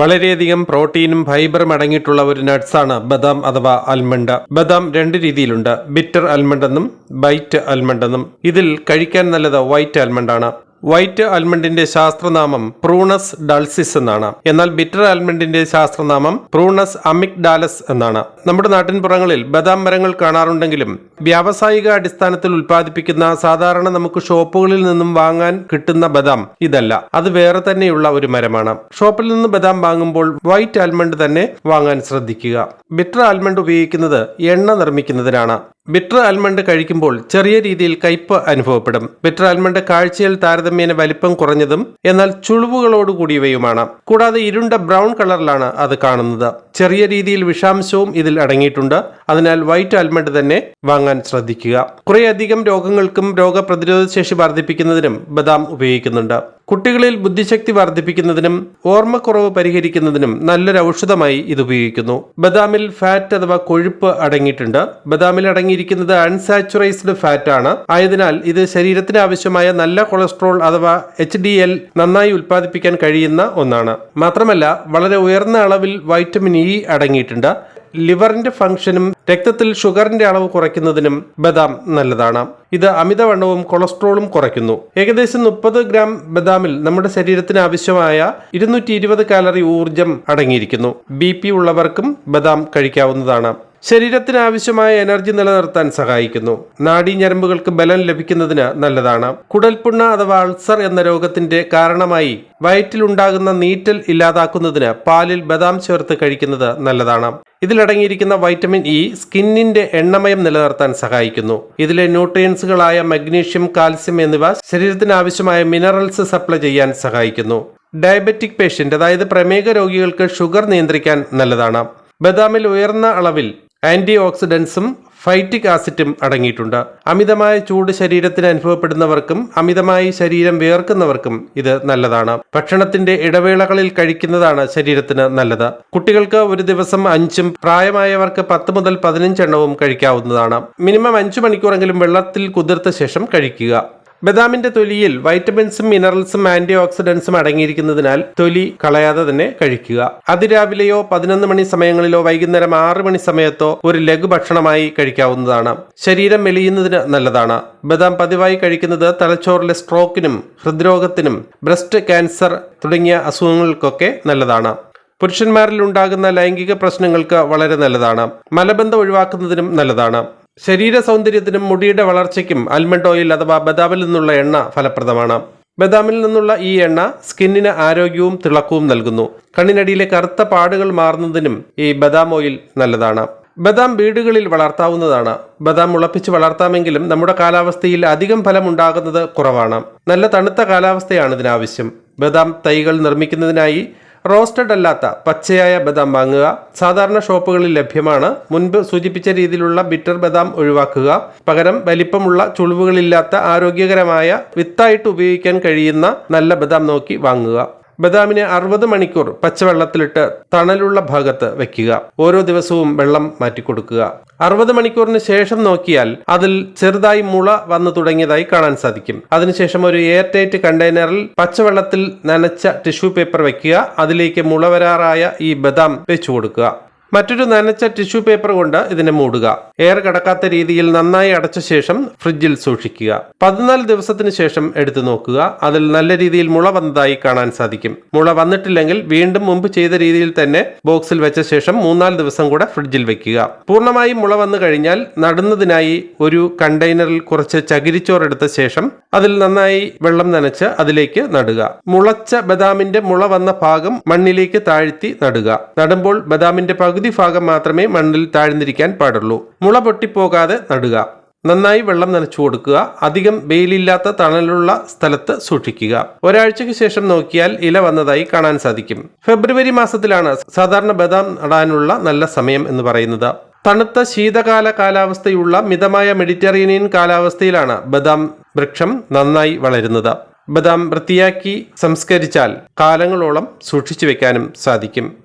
വളരെയധികം പ്രോട്ടീനും ഫൈബറും അടങ്ങിയിട്ടുള്ള ഒരു നട്ട്സാണ് ബദാം അഥവാ അൽമണ്ട്. ബദാം രണ്ട് രീതിയിലുണ്ട്. ബിറ്റർ അൽമണ്ട് എന്നും ബൈറ്റ് അൽമണ്ട് എന്നും ഇതിൽ കഴിക്കാൻ നല്ലത് വൈറ്റ് അൽമണ്ട് ആണ് വൈറ്റ് ആൽമണ്ടിന്റെ ശാസ്ത്രനാമം പ്രൂണസ് ഡൾസിസ് എന്നാണ്. എന്നാൽ ബിറ്റർ ആൽമണ്ടിന്റെ ശാസ്ത്രനാമം പ്രൂണസ് അമിക് ഡാലസ് എന്നാണ്. നമ്മുടെ നാട്ടിൻപുറങ്ങളിൽ ബദാം മരങ്ങൾ കാണാറുണ്ടെങ്കിലും വ്യാവസായിക അടിസ്ഥാനത്തിൽ ഉൽപ്പാദിപ്പിക്കുന്ന സാധാരണ നമുക്ക് ഷോപ്പുകളിൽ നിന്നും വാങ്ങാൻ കിട്ടുന്ന ബദാം ഇതല്ല. അത് വേറെ തന്നെയുള്ള ഒരു മരമാണ്. ഷോപ്പിൽ നിന്ന് ബദാം വാങ്ങുമ്പോൾ വൈറ്റ് ആൽമണ്ട് തന്നെ വാങ്ങാൻ ശ്രദ്ധിക്കുക. ബിറ്റർ ആൽമണ്ട് ഉപയോഗിക്കുന്നത് എണ്ണ നിർമ്മിക്കുന്നതിനാണ്. ബിറ്റർ ആൽമണ്ട് കഴിക്കുമ്പോൾ ചെറിയ രീതിയിൽ കയ്പ് അനുഭവപ്പെടും. ബിറ്റർ ആൽമണ്ട് കാഴ്ചയിൽ താരതമ്യേന വലിപ്പം കുറഞ്ഞതും എന്നാൽ ചുളിവുകളോടുകൂടിയവയുമാണ്. കൂടാതെ ഇരുണ്ട ബ്രൗൺ കളറിലാണ് അത് കാണുന്നത്. ചെറിയ രീതിയിൽ വിഷാംശവും ഇതിൽ അടങ്ങിയിട്ടുണ്ട്. അതിനാൽ വൈറ്റ് ആൽമണ്ട് തന്നെ വാങ്ങാൻ ശ്രദ്ധിക്കുക. കുറേയധികം രോഗങ്ങൾക്കും രോഗപ്രതിരോധ ശേഷി വർദ്ധിപ്പിക്കുന്നതിനും ബദാം ഉപയോഗിക്കുന്നുണ്ട്. കുട്ടികളിൽ ബുദ്ധിശക്തി വർദ്ധിപ്പിക്കുന്നതിനും ഓർമ്മക്കുറവ് പരിഹരിക്കുന്നതിനും നല്ലൊരു ഔഷധമായി ഇത് ഉപയോഗിക്കുന്നു. ബദാമിൽ ഫാറ്റ് അഥവാ കൊഴുപ്പ് അടങ്ങിയിട്ടുണ്ട്. ബദാമിൽ അടങ്ങിയിരിക്കുന്നത് അൺസാച്ചുറൈസ്ഡ് ഫാറ്റ് ആണ്. ആയതിനാൽ ഇത് ശരീരത്തിന് ആവശ്യമായ നല്ല കൊളസ്ട്രോൾ അഥവാ എച്ച് ഡി എൽ നന്നായി ഉൽപ്പാദിപ്പിക്കാൻ കഴിയുന്ന ഒന്നാണ്. മാത്രമല്ല വളരെ ഉയർന്ന അളവിൽ വൈറ്റമിൻ ഇ അടങ്ങിയിട്ടുണ്ട്. ലിവറിന്റെ ഫംഗ്ഷനും രക്തത്തിൽ ഷുഗറിന്റെ അളവ് കുറയ്ക്കുന്നതിനും ബദാം നല്ലതാണ്. ഇത് അമിതവണ്ണവും കൊളസ്ട്രോളും കുറയ്ക്കുന്നു. ഏകദേശം മുപ്പത് ഗ്രാം ബദാമിൽ നമ്മുടെ ശരീരത്തിന് ആവശ്യമായ ഇരുന്നൂറ്റി കാലറി ഊർജം അടങ്ങിയിരിക്കുന്നു. ബി ഉള്ളവർക്കും ബദാം കഴിക്കാവുന്നതാണ്. ശരീരത്തിന് ആവശ്യമായ എനർജി നിലനിർത്താൻ സഹായിക്കുന്നു. നാഡീഞരമ്പുകൾക്ക് ബലം ലഭിക്കുന്നതിന് നല്ലതാണ്. കുടൽപുണ്ണ അഥവാ അൾസർ എന്ന രോഗത്തിന്റെ കാരണമായി വയറ്റിലുണ്ടാകുന്ന നീറ്റൽ ഇല്ലാതാക്കുന്നതിന് പാലിൽ ബദാം ചേർത്ത് കഴിക്കുന്നത് നല്ലതാണ്. ഇതിലടങ്ങിയിരിക്കുന്ന വൈറ്റമിൻ ഇ സ്കിന്നിന്റെ എണ്ണമയം നിലനിർത്താൻ സഹായിക്കുന്നു. ഇതിലെ ന്യൂട്രിയൻസുകളായ മഗ്നീഷ്യം കാൽസ്യം എന്നിവ ശരീരത്തിന് ആവശ്യമായ മിനറൽസ് സപ്ലൈ ചെയ്യാൻ സഹായിക്കുന്നു. ഡയബറ്റിക് പേഷ്യന്റ് അതായത് പ്രമേഹ രോഗികൾക്ക് ഷുഗർ നിയന്ത്രിക്കാൻ നല്ലതാണ്. ബദാമിൽ ഉയർന്ന അളവിൽ ആന്റി ഓക്സിഡൻസും ഫൈറ്റിക് ആസിഡും അടങ്ങിയിട്ടുണ്ട്. അമിതമായ ചൂട് ശരീരത്തിന് അനുഭവപ്പെടുന്നവർക്കും അമിതമായി ശരീരം വിയർക്കുന്നവർക്കും ഇത് നല്ലതാണ്. ഭക്ഷണത്തിന്റെ ഇടവേളകളിൽ കഴിക്കുന്നതാണ് ശരീരത്തിന് നല്ലത്. കുട്ടികൾക്ക് ഒരു ദിവസം അഞ്ചും പ്രായമായവർക്ക് പത്ത് മുതൽ പതിനഞ്ചെണ്ണവും കഴിക്കാവുന്നതാണ്. മിനിമം അഞ്ചു മണിക്കൂറെങ്കിലും വെള്ളത്തിൽ കുതിർത്ത ശേഷം കഴിക്കുക. ബദാമിന്റെ തൊലിയിൽ വൈറ്റമിൻസും മിനറൽസും ആന്റി ഓക്സിഡൻസും അടങ്ങിയിരിക്കുന്നതിനാൽ തൊലി കളയാതെ തന്നെ കഴിക്കുക. അതിരാവിലെയോ പതിനൊന്ന് മണി സമയങ്ങളിലോ വൈകുന്നേരം ആറ് മണി സമയത്തോ ഒരു ലഘു ഭക്ഷണമായി കഴിക്കാവുന്നതാണ്. ശരീരം മെലിയുന്നതിന് നല്ലതാണ്. ബദാം പതിവായി കഴിക്കുന്നത് തലച്ചോറിലെ സ്ട്രോക്കിനും ഹൃദ്രോഗത്തിനും ബ്രസ്റ്റ് ക്യാൻസർ തുടങ്ങിയ അസുഖങ്ങൾക്കൊക്കെ നല്ലതാണ്. പുരുഷന്മാരിൽ ഉണ്ടാകുന്ന ലൈംഗിക പ്രശ്നങ്ങൾക്ക് വളരെ നല്ലതാണ്. മലബന്ധം ഒഴിവാക്കുന്നതിനും നല്ലതാണ്. ശരീര സൗന്ദര്യത്തിനും മുടിയുടെ വളർച്ചയ്ക്കും ആൽമണ്ട് ഓയിൽ അഥവാ ബദാമിൽ നിന്നുള്ള എണ്ണ ഫലപ്രദമാണ്. ബദാമിൽ നിന്നുള്ള ഈ എണ്ണ സ്കിന്നിന് ആരോഗ്യവും തിളക്കവും നൽകുന്നു. കണ്ണിനടിയിലെ കറുത്ത പാടുകൾ മാറുന്നതിനും ഈ ബദാം ഓയിൽ നല്ലതാണ്. ബദാം വീടുകളിൽ വളർത്താവുന്നതാണ്. ബദാം മുളപ്പിച്ച് വളർത്താമെങ്കിലും നമ്മുടെ കാലാവസ്ഥയിൽ അധികം ഫലം ഉണ്ടാകുന്നത് കുറവാണ്. നല്ല തണുത്ത കാലാവസ്ഥയാണ് ഇതിനാവശ്യം. ബദാം തൈകൾ നിർമ്മിക്കുന്നതിനായി റോസ്റ്റഡ് അല്ലാത്ത പച്ചയായ ബദാം വാങ്ങുക സാധാരണ ഷോപ്പുകളിൽ ലഭ്യമാണ്. മുൻപ് സൂചിപ്പിച്ച രീതിയിലുള്ള ബിറ്റർ ബദാം ഒഴിവാക്കുക. പകരം വലിപ്പമുള്ള ചുളിവുകളില്ലാത്ത ആരോഗ്യകരമായ വിത്തായിട്ട് ഉപയോഗിക്കാൻ കഴിയുന്ന നല്ല ബദാം നോക്കി വാങ്ങുക. ബദാമിനെ അറുപത് മണിക്കൂർ പച്ചവെള്ളത്തിലിട്ട് തണലുള്ള ഭാഗത്ത് വെക്കുക. ഓരോ ദിവസവും വെള്ളം മാറ്റിക്കൊടുക്കുക. അറുപത് മണിക്കൂറിന് ശേഷം നോക്കിയാൽ അതിൽ ചെറുതായി മുള വന്നു തുടങ്ങിയതായി കാണാൻ സാധിക്കും. അതിനുശേഷം ഒരു എയർ ടൈറ്റ് കണ്ടെയ്നറിൽ പച്ചവെള്ളത്തിൽ നനച്ച ടിഷ്യൂ പേപ്പർ വെക്കുക. അതിലേക്ക് മുള വരാറായ ഈ ബദാം വെച്ചു കൊടുക്കുക മറ്റൊരു നനച്ച ടിഷ്യൂ പേപ്പർ കൊണ്ട് ഇതിനെ മൂടുക. എയർ കടക്കാത്ത രീതിയിൽ നന്നായി അടച്ച ശേഷം ഫ്രിഡ്ജിൽ സൂക്ഷിക്കുക. പതിനാല് ദിവസത്തിന് ശേഷം എടുത്തു നോക്കുക. അതിൽ നല്ല രീതിയിൽ മുള വന്നതായി കാണാൻ സാധിക്കും. മുള വന്നിട്ടില്ലെങ്കിൽ വീണ്ടും മുമ്പ് ചെയ്ത രീതിയിൽ തന്നെ ബോക്സിൽ വെച്ച ശേഷം മൂന്നാൽ ദിവസം കൂടെ ഫ്രിഡ്ജിൽ വെക്കുക. പൂർണമായും മുള വന്നു കഴിഞ്ഞാൽ നടുന്നതിനായി ഒരു കണ്ടെയ്നറിൽ കുറച്ച് ചകിരിച്ചോറെടുത്ത ശേഷം അതിൽ നന്നായി വെള്ളം നനച്ച് അതിലേക്ക് നടുക. മുളച്ച ബദാമിന്റെ മുള വന്ന ഭാഗം മണ്ണിലേക്ക് താഴ്ത്തി നടുക. നടുമ്പോൾ ബദാമിന്റെ പകുതി ഭാഗം മാത്രമേ മണ്ണിൽ താഴ്ന്നിരിക്കാൻ പാടുള്ളൂ. മുള പൊട്ടിപ്പോകാതെ നടുക. നന്നായി വെള്ളം നനച്ചു കൊടുക്കുക. അധികം വെയിലില്ലാത്ത തണലുള്ള സ്ഥലത്ത് സൂക്ഷിക്കുക. ഒരാഴ്ചയ്ക്ക് ശേഷം നോക്കിയാൽ ഇല വന്നതായി കാണാൻ സാധിക്കും. ഫെബ്രുവരി മാസത്തിലാണ് സാധാരണ ബദാം നടാനുള്ള നല്ല സമയം എന്ന് പറയുന്നത്. തണുത്ത ശീതകാല കാലാവസ്ഥയുള്ള മിതമായ മെഡിറ്ററേനിയൻ കാലാവസ്ഥയിലാണ് ബദാം വൃക്ഷം നന്നായി വളരുന്നത്. ബദാം വൃത്തിയാക്കി സംസ്കരിച്ചാൽ കാലങ്ങളോളം സൂക്ഷിച്ചു വെക്കാനും സാധിക്കും.